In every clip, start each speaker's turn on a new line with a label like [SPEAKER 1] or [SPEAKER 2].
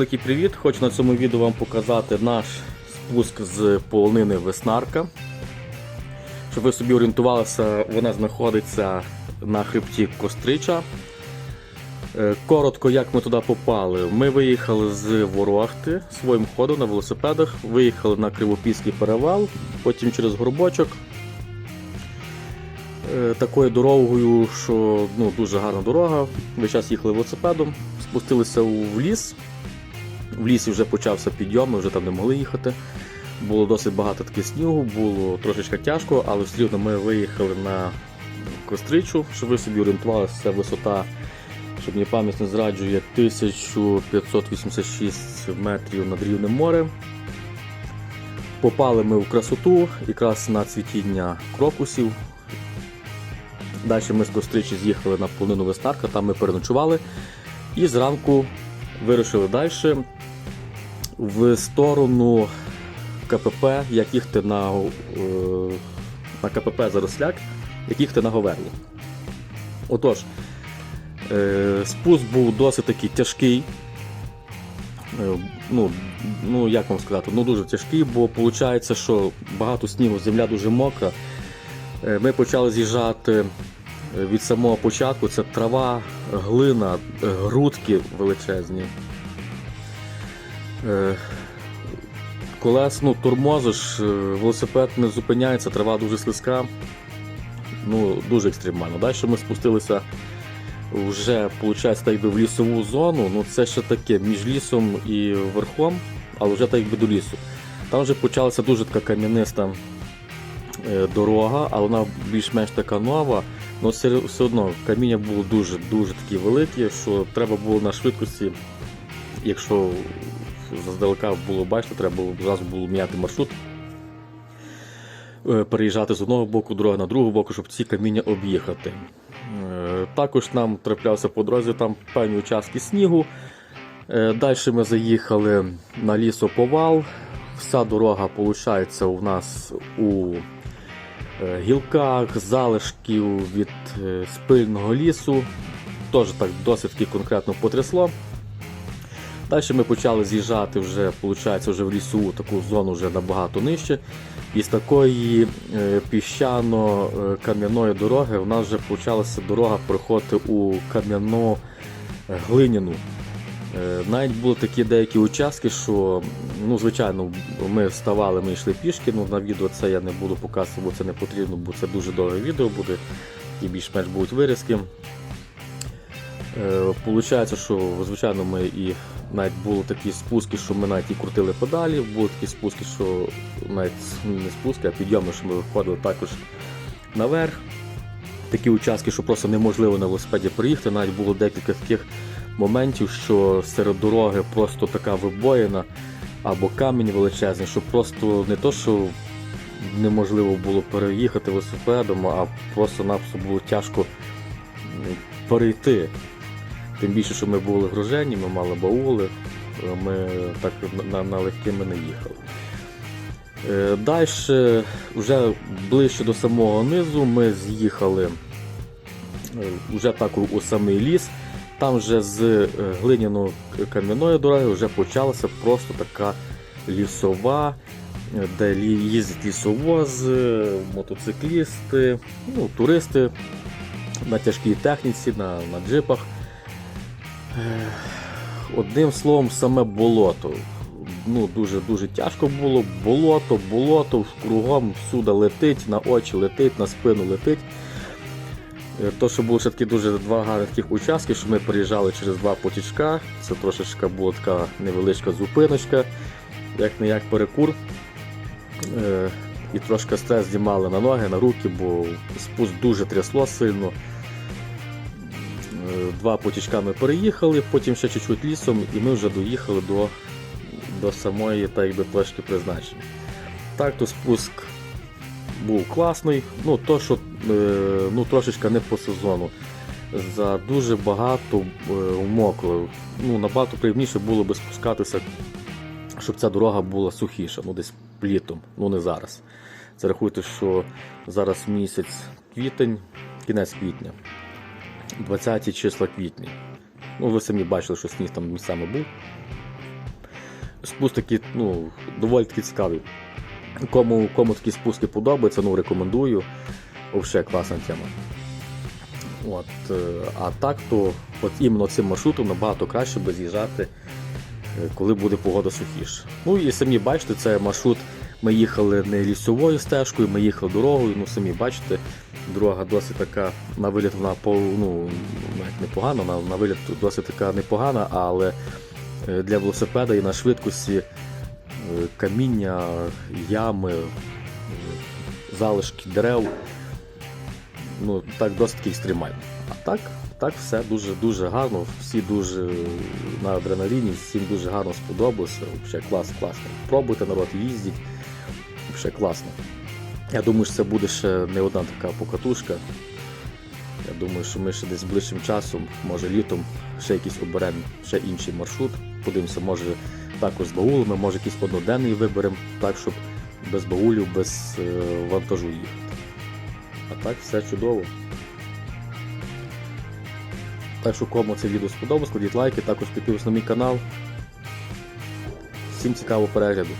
[SPEAKER 1] Великий привіт! Хочу на цьому відео вам показати наш спуск з полонини Веснарка. Щоб ви собі орієнтувалися, вона знаходиться на хребті Кострича. Е, Коротко, як ми туди попали. Ми виїхали з Ворохти своїм ходом на велосипедах, виїхали на Кривопільський перевал, потім через горбочок. Е, Такою дорогою, що ну, дуже гарна дорога. Весь час їхали велосипедом, спустилися в ліс. В лісі вже почався підйом, ми вже там не могли їхати. Було досить багато таких снігу, було трошечки тяжко, але все рівно ми виїхали на Костричу, щоб ви собі орієнтувалися, це висота, щоб мені пам'ять не зраджує, 1586 метрів над рівнем морем. Попали ми в красоту, якраз на цвітіння крокусів. Далі ми з Костричі з'їхали на полонину Веснарка, там ми переночували. І зранку вирушили далі в сторону КПП, як їхати на, е, на КПП Заросляк, як їхати на Говерло. Отож, е, спуск був досить такий тяжкий. Е, Ну, ну, як вам сказати, ну дуже тяжкий, бо виходить, що багато снігу, земля дуже мокра. Ми почали з'їжджати від самого початку. Це трава, глина, е, грудки величезні. Е, Колес, ну, тормозиш, е, велосипед не зупиняється, трава дуже слизька. Ну, дуже екстремально. Далі ми спустилися вже, виходить, так якби в лісову зону. Ну, це ще таке між лісом і верхом, але вже так якби до лісу. Там вже почалася дуже така кам'яниста е, дорога, але вона більш-менш така нова. Але все, все одно каміння було дуже дуже такі великі, що треба було на швидкості, якщо заздалека було бачити, треба було зразу було міняти маршрут. е, Переїжджати з одного боку дороги на другий боку, щоб ці каміння об'їхати. Е, Також нам траплявся по дорозі там певні участки снігу. Далі ми заїхали на лісоповал. Вся дорога виходить у нас у е, гілках, залишків від е, спильного лісу. Теж так досить конкретно потрясло. Далі ми почали з'їжджати вже, вже в лісову таку зону вже набагато нижче. І з такої е, піщано-кам'яної дороги в нас вже почалася дорога проходити у кам'яну е, глиняну. Е, Навіть були такі деякі участки, що, ну, звичайно, ми вставали, ми йшли пішки. Ну, на відео це я не буду показувати, бо це не потрібно, бо це дуже довге відео буде і більш-менш будуть вирізки. Е, Получається, що звичайно ми і навіть були такі спуски, що ми навіть і крутили педалі, були такі спуски, що навіть не спуски, а підйоми, що ми виходили також наверх. Такі участки, що просто неможливо на велосипеді проїхати. Навіть було декілька таких моментів, що серед дороги просто така вибоїна або камінь величезний, що просто не то, що неможливо було переїхати велосипедом, а просто-напросто було тяжко перейти. Тим більше, що ми були гружені, ми мали баули, е, ми так на, на легкі ми не їхали. Далі, вже ближче до самого низу, ми з'їхали е, вже так у самий ліс. Там вже з е, глиняно-кам'яної дороги вже почалася просто така лісова, е, де їздять лісовози, мотоциклісти, ну, туристи на тяжкій техніці, на, на джипах. Е, Одним словом, саме болото. Ну, дуже дуже тяжко було. Болото, болото, кругом всюди летить, на очі летить, на спину летить. Е, То, що було ще такі дуже два гарних таких участки, що ми переїжджали через два потічка. Це трошечка була така невеличка зупиночка, як не як перекур. Е, І трошки стрес знімали на ноги, на руки, бо спуск дуже трясло сильно. Е, Два потічка ми переїхали, потім ще чуть-чуть лісом, і ми вже доїхали до, до самої так якби, точки призначення. Так, то спуск був класний, ну то, що ну, трошечки не по сезону. За дуже багато е. Ну, набагато приємніше було би спускатися, щоб ця дорога була сухіша, ну десь літом, ну не зараз. Це рахуйте, що зараз місяць квітень, кінець квітня. 20 числа квітня. Ну, ви самі бачили, що сніг там місцями був. спуск такий, ну, доволі таки цікавий. Кому, кому такі спуски подобаються, ну рекомендую. Взагалі класна тема. От, е, а так, то от іменно цим маршрутом набагато краще би з'їжджати, е, коли буде погода сухіша. Ну і самі бачите, це маршрут. Ми їхали не лісовою стежкою, ми їхали дорогою. Ну, самі бачите, дорога досить така, на вигляд вона ну, непогана, на, на вигляд досить така непогана, але е, для велосипеда і на швидкості каміння, ями, залишки дерев. Ну, так досить таки екстремально. А так, так все дуже дуже гарно, всі дуже на адреналіні, всім дуже гарно сподобалося. Взагалі клас, класно. Пробуйте народ, їздіть. Взагалі класно. Я думаю, що це буде ще не одна така покатушка. Я думаю, що ми ще десь ближчим часом, може літом, ще якийсь оберемо ще інший маршрут. Подивимося, може також з баулами, може якийсь одноденний виберемо, так, щоб без баулів, без е, вантажу їхати. А так все чудово. Так що кому це відео сподобалось, кладіть лайки, також підписуйтесь на мій канал. Всім цікавого перегляду.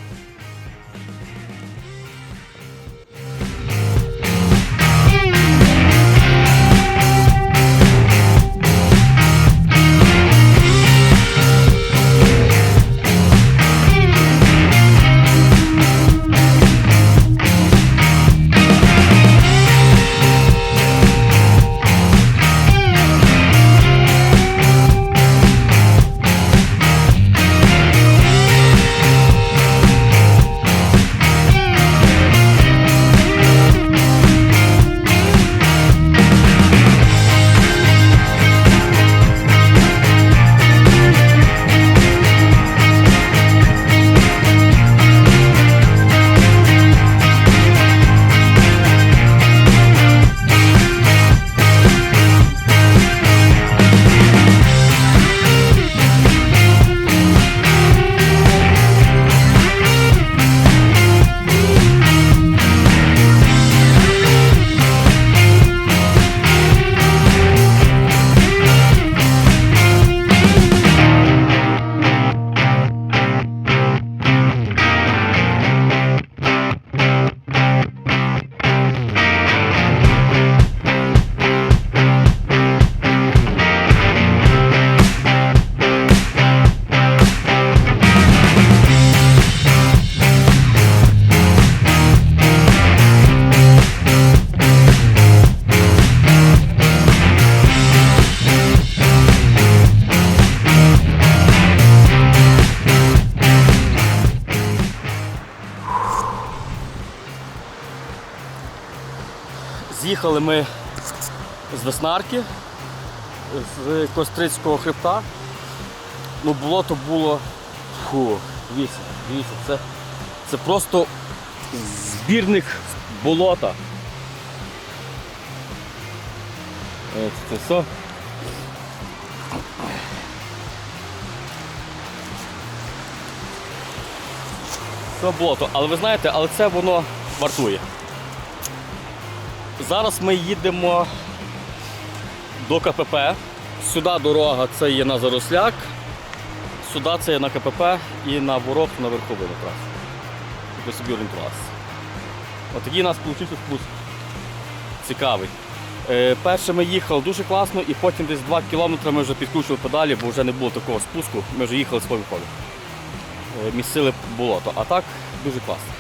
[SPEAKER 1] З'їхали ми з Веснарки, з Кострицького хребта. Ну, болото було. Фу, дивіться, дивіться, це, це просто збірник болота. Ось Це все. Це болото. Але ви знаєте, але це воно вартує. Зараз ми їдемо до КПП. Сюди дорога це є на Заросляк, сюди це є на КПП і на ворог на верховину трасу. Ви собі орієнтувалися. От такий у нас вийшов спуск. Цікавий. Е, перше ми їхали дуже класно і потім десь 2 кілометри ми вже підкручували педалі, бо вже не було такого спуску, ми вже їхали своїм ходом. Е, місцили болото. А так дуже класно.